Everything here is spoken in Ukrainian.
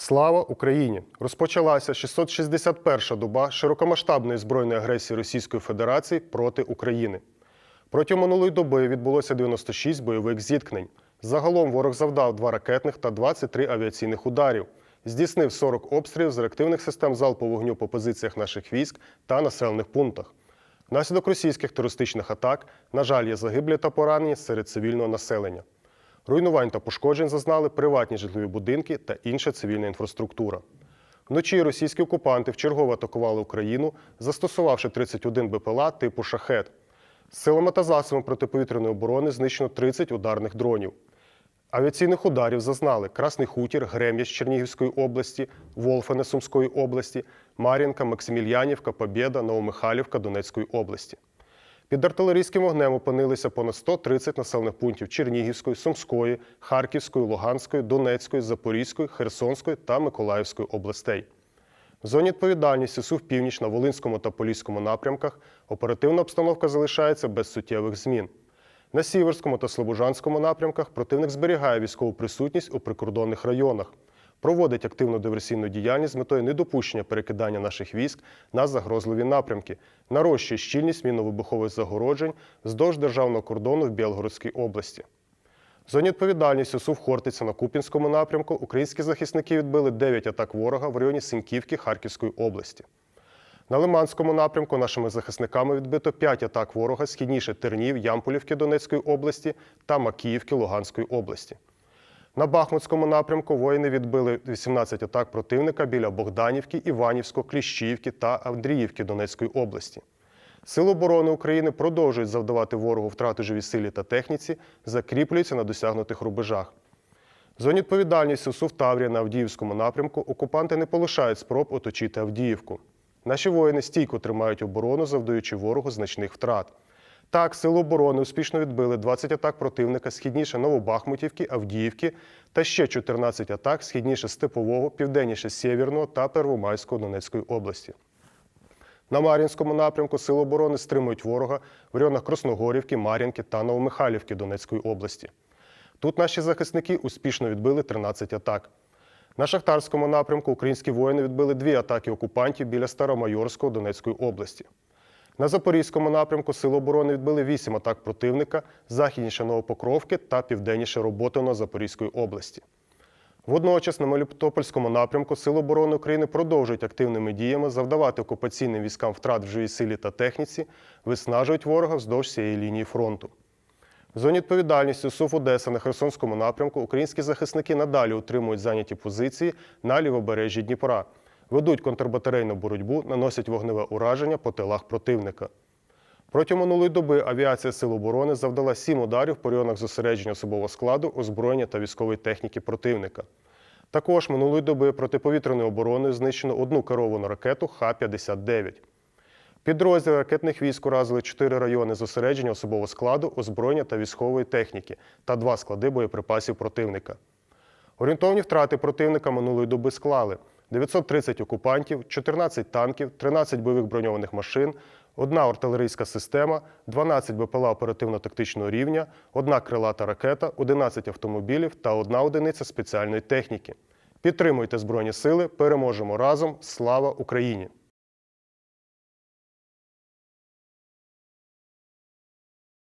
Слава Україні! Розпочалася 661-ша доба широкомасштабної збройної агресії Російської Федерації проти України. Протягом минулої доби відбулося 96 бойових зіткнень. Загалом ворог завдав 2 ракетних та 23 авіаційних ударів, здійснив 40 обстрілів з реактивних систем залпового вогню по позиціях наших військ та населених пунктах. Внаслідок російських терористичних атак, на жаль, є загиблі та поранені серед цивільного населення. Руйнувань та пошкоджень зазнали приватні житлові будинки та інша цивільна інфраструктура. Вночі російські окупанти вчергово атакували Україну, застосувавши 31 БПЛА типу шахет. Силами та засобами протиповітряної оборони знищено 30 ударних дронів. Авіаційних ударів зазнали Красний Хутір, Грем'яч Чернігівської області, Волфене Сумської області, Мар'їнка, Максимільянівка, Побєда, Новомихайлівка Донецької області. Під артилерійським вогнем опинилися понад 130 населених пунктів Чернігівської, Сумської, Харківської, Луганської, Донецької, Запорізької, Херсонської та Миколаївської областей. В зоні відповідальності СУВ Північ на Волинському та Поліському напрямках оперативна обстановка залишається без суттєвих змін. На Сіверському та Слобожанському напрямках противник зберігає військову присутність у прикордонних районах, проводить активну диверсійну діяльність з метою недопущення перекидання наших військ на загрозливі напрямки, нарощує щільність мінно-вибухових загороджень вздовж державного кордону в Білгородській області. В зоні відповідальності СУВ Хортиця на Купінському напрямку українські захисники відбили 9 атак ворога в районі Синьківки Харківської області. На Лиманському напрямку нашими захисниками відбито 5 атак ворога східніше Тернів, Ямполівки Донецької області та Макіївки Луганської області. На Бахмутському напрямку воїни відбили 18 атак противника біля Богданівки, Іванівського, Кліщіївки та Андріївки Донецької області. Сили оборони України продовжують завдавати ворогу втрати живій силі та техніці, закріплюються на досягнутих рубежах. В зоні відповідальності СУВ Таврія на Авдіївському напрямку окупанти не полишають спроб оточити Авдіївку. Наші воїни стійко тримають оборону, завдаючи ворогу значних втрат. Так, сили оборони успішно відбили 20 атак противника східніше Новобахмутівки, Авдіївки та ще 14 атак східніше Степового, південніше Сєвєрного та Первомайського Донецької області. На Мар'їнському напрямку Сили оборони стримують ворога в районах Красногорівки, Мар'їнки та Новомихайлівки Донецької області. Тут наші захисники успішно відбили 13 атак. На Шахтарському напрямку українські воїни відбили дві атаки окупантів біля Старомайорського Донецької області. На Запорізькому напрямку Сили оборони відбили вісім атак противника західніше Новопокровки та південніше Роботино Запорізької області. Водночас на Мелітопольському напрямку Сили оборони України продовжують активними діями завдавати окупаційним військам втрат в живій силі та техніці, виснажують ворога вздовж цієї лінії фронту. В зоні відповідальності СУФ Одеса на Херсонському напрямку українські захисники надалі утримують зайняті позиції на лівобережжі Дніпра, ведуть контрбатарейну боротьбу, наносять вогневе ураження по тилах противника. Протягом минулої доби авіація Сил оборони завдала сім ударів по районах зосередження особового складу, озброєння та військової техніки противника. Також минулої доби протиповітряною обороною знищено одну керовану ракету Х-59. Підрозділи ракетних військ уразили чотири райони зосередження особового складу, озброєння та військової техніки та два склади боєприпасів противника. Орієнтовні втрати противника минулої доби склали 930 окупантів, 14 танків, 13 бойових броньованих машин, одна артилерійська система, 12 БПЛА оперативно-тактичного рівня, одна крилата ракета, 11 автомобілів та одна одиниця спеціальної техніки. Підтримуйте Збройні Сили, переможемо разом! Слава Україні!